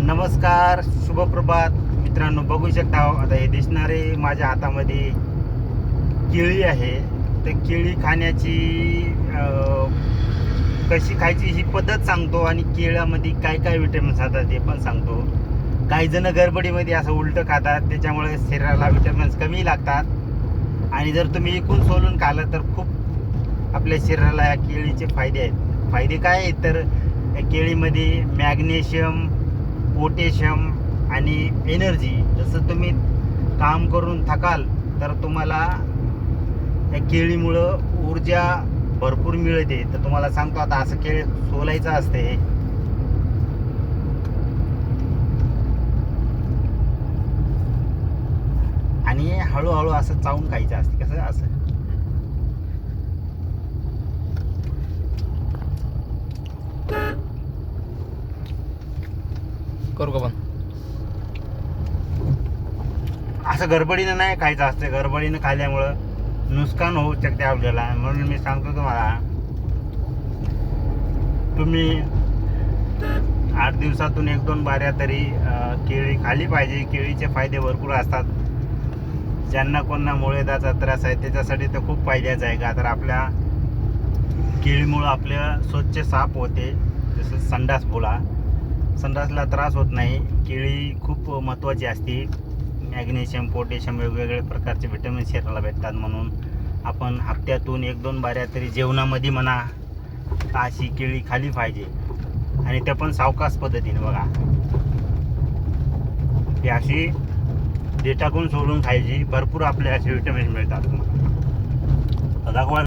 नमस्कार शुभप्रभात. मित्रांनो बघू शकता हो, आता हे दिसणारे माझ्या हातामध्ये केळी आहे. तर केळी खाण्याची कशी खायची ही पद्धत सांगतो आणि केळ्यामध्ये काय काय विटॅमिन्स राहतात ते पण सांगतो. काही जण गडबडीमध्ये असं उलटं खातात त्याच्यामुळे शरीराला विटॅमिन्स कमी लागतात. आणि जर तुम्ही एकूण सोलून खाल्लं तर खूप आपल्या शरीराला या केळीचे फायदे आहेत. फायदे काय आहेत? तर केळीमध्ये मॅग्नेशियम पोटॅशियम आणि एनर्जी जसं तुम्ही काम करून थकाल तर तुम्हाला या केळीमुळं ऊर्जा भरपूर मिळते. तर तुम्हाला सांगतो आता असं केळ सोलायचं असते आणि हळूहळू असं चावून खायचं असते. कसं असं? करू का पण? असं गडबडीनं नाही खायचं असतं. गडबडीनं खाल्ल्यामुळं नुकसान होऊ शकते आपल्याला. म्हणून मी सांगतो तुम्हाला तुम्ही आठ दिवसातून एक दोन बाऱ्या तरी केळी खाली पाहिजे. केळीचे फायदे भरपूर असतात. ज्यांना कोणा मुळेदाचा त्रास आहे त्याच्यासाठी तर खूप फायद्याचं आहे का? तर आपल्या केळीमुळं आपलं स्वच्छ साफ होते जसं संडास बोला. संडासला त्रास होत नाही. केळी खूप महत्त्वाची असते. मॅग्नेशियम पोटॅशियम वेगवेगळ्या प्रकारचे व्हिटॅमिन शरीराला भेटतात म्हणून. आपण हप्त्यातून एक दोन बाऱ्या तरी जेवणामध्ये म्हणा अशी केळी खाली पाहिजे. आणि त्या पण सावकाश पद्धतीने बघा. ही अशी डेटाकून सोडून खायची. भरपूर आपल्या असे व्हिटॅमिन मिळतात. दाखवा.